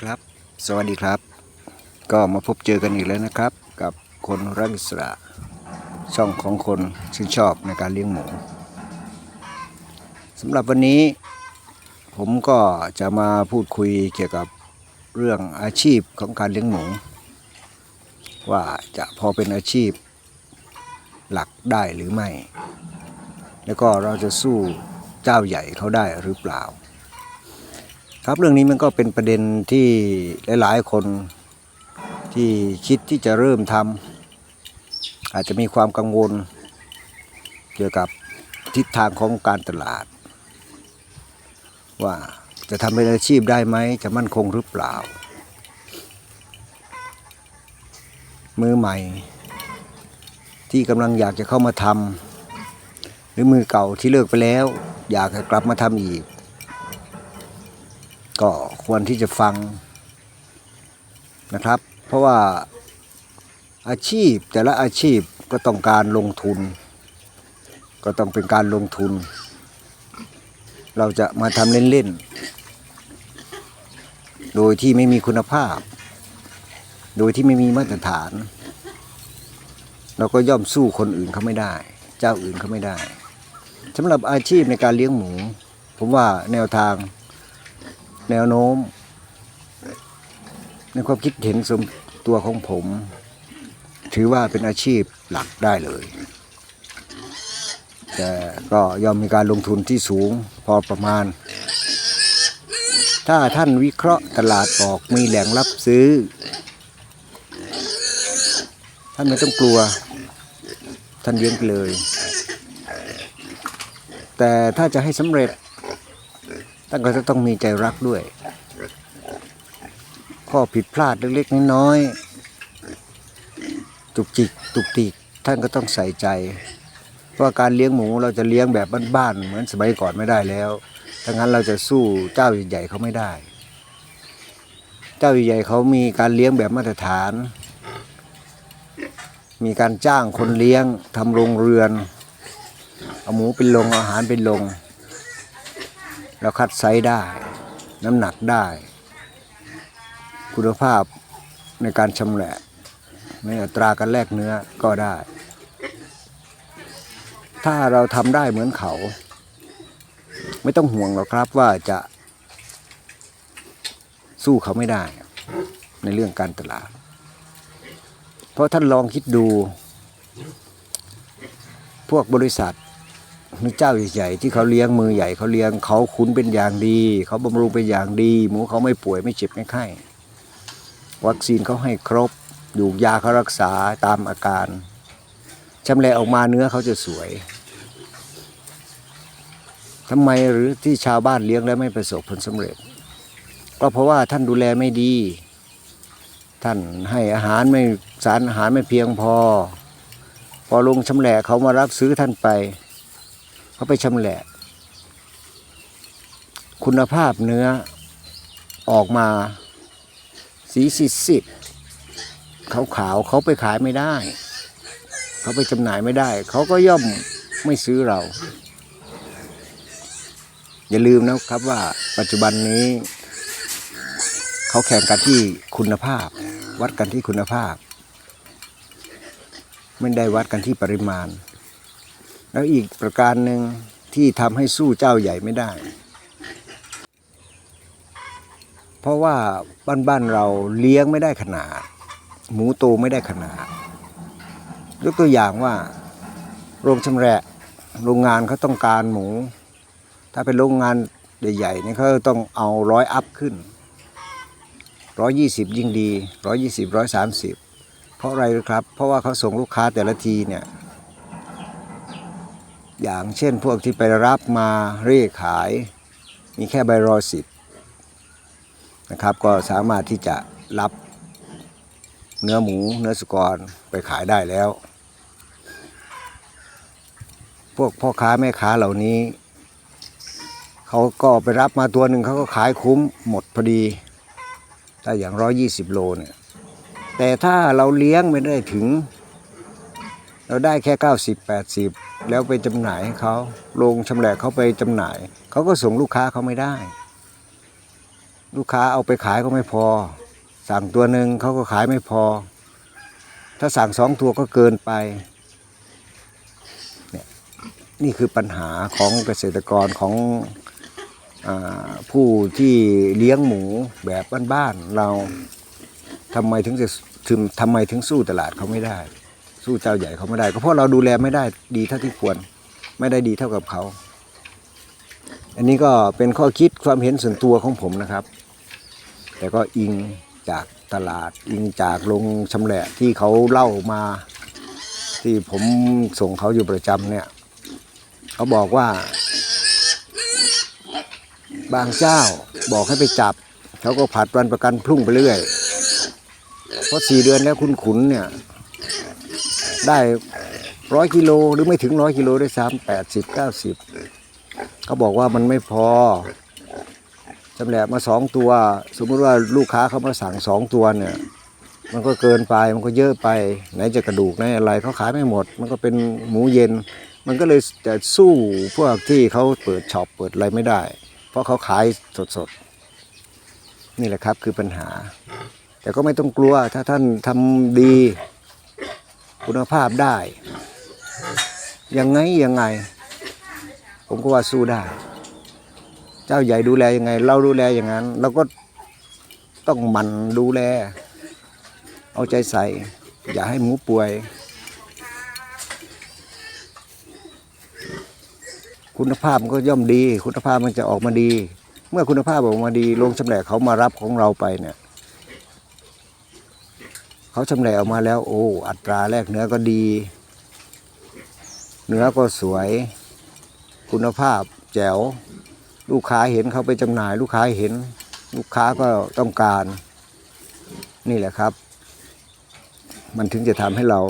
ครับ สวัสดีครับ ก็มาพบเจอกันอีกแล้วนะครับ กับคนรักอิสระช่องของคนชื่นชอบในการเลี้ยงหมูสำหรับวันนี้ ผมก็จะมาพูดคุยเกี่ยวกับเรื่องอาชีพของการเลี้ยงหมู ว่าจะพอเป็นอาชีพหลักได้หรือไม่ แล้วก็เราจะสู้เจ้าใหญ่เขาได้หรือเปล่า ครับเรื่องนี้มันก็เป็นประเด็นที่หลาย ๆ คนที่คิดที่จะเริ่มทำอาจจะมีความกังวล เกี่ยวกับทิศทางของการตลาด ว่าจะทำเป็นอาชีพได้ไหมจะมั่นคงหรือเปล่า มือใหม่ ที่กำลังอยากจะเข้ามาทำหรือมือเก่าที่เลิกไปแล้ว อยากจะกลับมาทำอีก ก็ควรที่จะฟังนะครับ เพราะว่าอาชีพแต่ละอาชีพก็ต้องการลงทุน ก็ต้องเป็นการลงทุน เราจะมาทำเล่นๆ โดยที่ไม่มีคุณภาพ โดยที่ไม่มีมาตรฐาน เราก็ย่อมสู้คนอื่นเขาไม่ได้ เจ้าอื่นเขาไม่ได้สำหรับอาชีพในการเลี้ยงหมู ผมว่าแนวทาง แนวโน้ม ในความคิดเห็นส่วนตัวของผม ถือว่าเป็นอาชีพหลักได้เลยแต่ก็ย่อมมีการลงทุนที่สูงพอประมาณ ถ้าท่านวิเคราะห์ตลาดออกมีแหล่งรับซื้อ ท่านไม่ต้องกลัว ท่านเลี้ยงไปเลย แต่ถ้าจะให้สำเร็จ ท่านก็จะต้องมีใจรักด้วย ข้อผิดพลาดเล็กๆน้อยๆตุกจิกตุกติกท่านก็ต้องใส่ใจว่าการเลี้ยงหมูเราจะเลี้ยงแบบบ้านๆเหมือนสมัยก่อนไม่ได้แล้วถ้างั้นเราจะสู้เจ้าใหญ่ๆเขาไม่ได้ เจ้าใหญ่ๆเขามีการเลี้ยงแบบมาตรฐาน มีการจ้างคนเลี้ยงทำโรงเรือน เอาหมูเป็นลงอาอาหารเป็นลง เราคัดไซส์ได้ น้ำหนักได้ คุณภาพในการชำแหละในอัตราการแลกเนื้อก็ได้ ถ้าเราทำได้เหมือนเขา ไม่ต้องห่วงหรอกครับว่าจะสู้เขาไม่ได้ในเรื่องการตลาด เพราะท่านลองคิดดู พวกบริษัท เจ้าใหญ่ๆที่เขาเลี้ยงมือใหญ่เขาเลี้ยงเขาคุ้นเป็นอย่างดี เขาบำรุงเป็นอย่างดี หมูเขาไม่ป่วยไม่เจ็บไม่ไข้วัคซีนเขาให้ครบอยู่ยาเขารักษาตามอาการชำแหละออกมาเนื้อเขาจะสวยทำไมหรือที่ชาวบ้านเลี้ยงแล้วไม่ประสบผลสำเร็จ ก็เพราะว่าท่านดูแลไม่ดี ท่านให้อาหารไม่สารอาหารไม่เพียงพอ พอลงชำแหละเขามารับซื้อท่านไป เขาไปชำแหละ คุณภาพเนื้อออกมาสีสิสิบขาวขาวเขาไปขายไม่ได้ เขาไปจำหน่ายไม่ได้ เขาก็ย่อมไม่ซื้อเรา อย่าลืมนะครับว่าปัจจุบันนี้ เขาแข่งกันที่คุณภาพ วัดกันที่คุณภาพ ไม่ได้วัดกันที่ปริมาณ แล้วอีกประการหนึ่งที่ทำให้สู้เจ้าใหญ่ไม่ได้ เพราะว่าบ้านๆเราเลี้ยงไม่ได้ขนาด หมูโตไม่ได้ขนาดยกตัวอย่างว่าโรงชำแหละโรงงานเขาต้องการหมู ถ้าเป็นโรงงานใหญ่ๆเนี่ยเขาต้องเอาร้อยอัพขึ้นร้อยยี่สิบยิ่งดีร้อยยี่สิบร้อยสามสิบเพราะอะไรครับ เพราะว่าเขาส่งลูกค้าแต่ละทีเนี่ย อย่างเช่นพวกที่ไปรับมาเร่ขาย มีแค่ใบรอสิบนะครับ ก็สามารถที่จะรับเนื้อหมูเนื้อสุกรไปขายได้แล้ว พวกพ่อค้าแม่ค้าเหล่านี้ เขาก็ไปรับมาตัวหนึ่งเขาก็ขายคุ้มหมดพอดีถ้าอย่างร้อยี่สิบโลเนี่ยแต่ถ้าเราเลี้ยงไม่ได้ถึง เราได้แค่เก้าสิบแปดสิบ แล้วไปจำหน่ายให้เขาลงชำแหละเขาไปจำหน่าย เขาก็ส่งลูกค้าเขาไม่ได้ ลูกค้าเอาไปขายก็ไม่พอ สั่งตัวหนึ่งเขาก็ขายไม่พอ ถ้าสั่งสองตัวก็เกินไปเนี่ยนี่คือปัญหาของเกษตรกรของอผู้ที่เลี้ยงหมูแบบบ้านๆเราทำไมถึงจะถึงทำไมถึงสู้ตลาดเขาไม่ได้ สู้เจ้าใหญ่เขาไม่ได้ ก็เพราะเราดูแลไม่ได้ดีเท่าที่ควร ไม่ได้ดีเท่ากับเขา อันนี้ก็เป็นข้อคิดความเห็นส่วนตัวของผมนะครับ แต่ก็อิงจากตลาดอิงจากโรงชำแหละที่เขาเล่ามา ที่ผมส่งเขาอยู่ประจำเนี่ย เขาบอกว่า บางเจ้าบอกให้ไปจับ เขาก็ผัดวันประกันพรุ่งไปเรื่อย เพราะสี่เดือนแล้วคุณขุนเนี่ย ได้ร้อยกิโลหรือไม่ถึงร้อยกิโลด้วยซ้ำแปดสิบเก้าสิบเขาบอกว่ามันไม่พอจำแหละมาสองตัว สมมติว่าลูกค้าเขามาสั่งสองตัวเนี่ย มันก็เกินไปมันก็เยอะไปไหนจะกระดูกไหนอะไรเขาขายไม่หมด มันก็เป็นหมูเย็น มันก็เลยจะสู้พวกที่เขาเปิดช็อปเปิดอะไรไม่ได้ เพราะเขาขายสดๆนี่แหละครับคือปัญหา แต่ก็ไม่ต้องกลัวถ้าท่านทำดี คุณภาพได้ ยังไงยังไง ผมก็ว่าสู้ได้ เจ้าใหญ่ดูแลยังไง เราดูแลอย่างนั้นเราก็ต้องหมั่นดูแล เอาใจใส่ อย่าให้หมูป่วย คุณภาพมันก็ย่อมดี คุณภาพมันจะออกมาดี เมื่อคุณภาพออกมาดีโรงชำแหละเขามารับของเราไปเนี่ย เขาชำแหละออกมาแล้ว โอ้ อัตราแลกเนื้อก็ดี เนื้อก็สวย คุณภาพแจ๋ว ลูกค้าเห็นเขาไปจำหน่าย ลูกค้าเห็น ลูกค้าก็ต้องการ นี่แหละครับ มันถึงจะทำให้เรา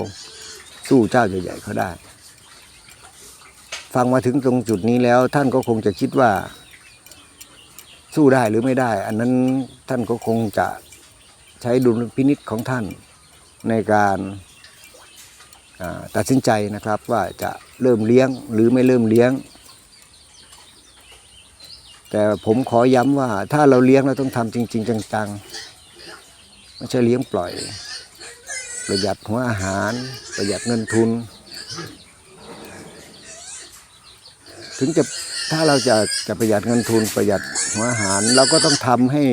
สู้เจ้าใหญ่ๆเขาได้ ฟังมาถึงตรงจุดนี้แล้ว ท่านก็คงจะคิดว่า สู้ได้หรือไม่ได้ อันนั้นท่านก็คงจะใช้ดุลพินิษของท่าน ในการตัดสินใจนะครับว่าจะเริ่มเลี้ยงหรือไม่เริ่มเลี้ยง แต่ผมขอย้ำว่าถ้าเราเลี้ยงเราต้องทำจริง ๆ จังๆไม่ใช่เลี้ยงปล่อย ประหยัดหัวอาหาร ประหยัดเงินทุน ถึงจะถ้าเราจะจะประหยัดเงินทุนประหยัดหัวอาหารเราก็ต้องทำให้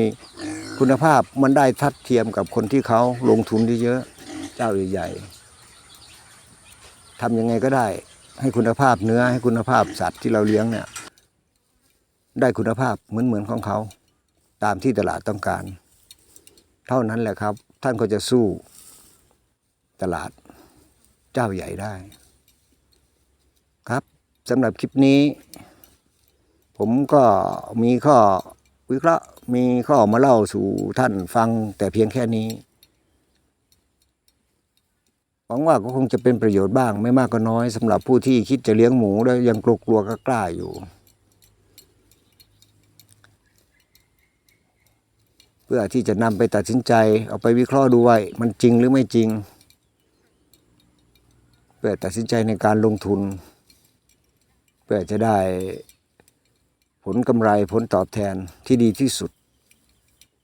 คุณภาพมันได้ทัดเทียมกับคนที่เขาลงทุนเยอะๆ เจ้าใหญ่ๆทำยังไงก็ได้ ให้คุณภาพเนื้อให้คุณภาพสัตว์ที่เราเลี้ยงเนี่ย ได้คุณภาพเหมือนเหมือนของเขา ตามที่ตลาดต้องการ เท่านั้นแหละครับ ท่านก็จะสู้ตลาดเจ้าใหญ่ได้ ครับสำหรับคลิปนี้ ผมก็มีข้อวิเคราะห์มีข้อมาเล่าสู่ท่านฟังแต่เพียงแค่นี้ หวังว่าก็คงจะเป็นประโยชน์บ้างไม่มากก็น้อยสำหรับผู้ที่คิดจะเลี้ยงหมูแล้วยังกลัวๆก็กล้าอยู่ เพื่อที่จะนำไปตัดสินใจ เอาไปวิเคราะห์ดูว่ามันจริงหรือไม่จริง เพื่อตัดสินใจในการลงทุน เพื่อจะได้ผลกำไรผลตอบแทนที่ดีที่สุด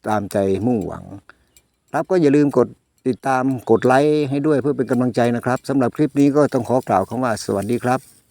ตามใจมุ่งหวัง ครับก็อย่าลืมกด ติดตามกดไลค์ให้ด้วยเพื่อเป็นกำลังใจนะครับสำหรับคลิปนี้ก็ต้องขอกล่าวคำว่าสวัสดีครับ